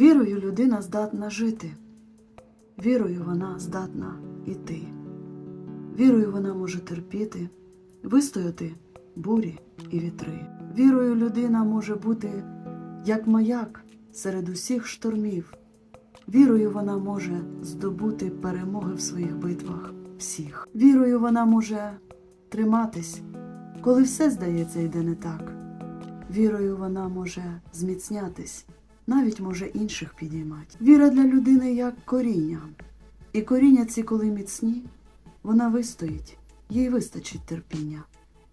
Вірою людина здатна жити, вірою вона здатна іти, вірою вона може терпіти, вистояти бурі і вітри. Вірою людина може бути як маяк серед усіх штормів. Вірою вона може здобути перемоги в своїх битвах всіх. Вірою вона може триматись, коли все здається йде не так. Вірою вона може зміцнятись, навіть може інших підіймати. Віра для людини як коріння. І коріння ці, коли міцні, вона вистоїть, їй вистачить терпіння.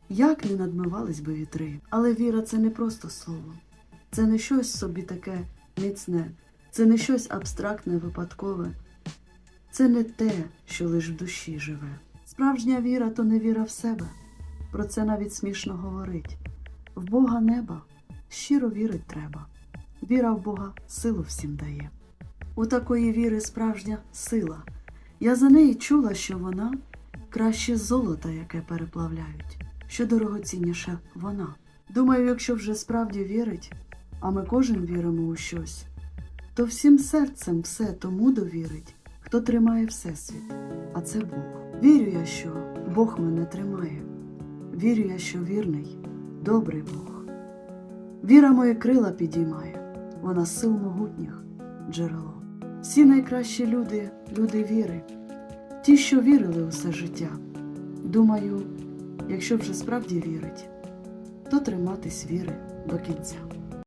Як не надмивались би вітри. Але віра це не просто слово, це не щось собі таке міцне, це не щось абстрактне, випадкове, це не те, що лиш в душі живе. Справжня віра то не віра в себе. Про це навіть смішно говорить. В Бога неба щиро вірить треба. Віра в Бога силу всім дає. У такої віри справжня сила. Я за неї чула, що вона краще золота, яке переплавляють, що дорогоцінніша вона. Думаю, якщо вже справді вірить, а ми кожен віримо у щось, то всім серцем все тому довірить, хто тримає Всесвіт, а це Бог. Вірю я, що Бог мене тримає. Вірю я, що вірний, добрий Бог. Віра мої крила підіймає, вона сил могутніх джерело. Всі найкращі люди люди віри, ті, що вірили усе життя. Думаю, якщо вже справді вірить, то триматись віри до кінця.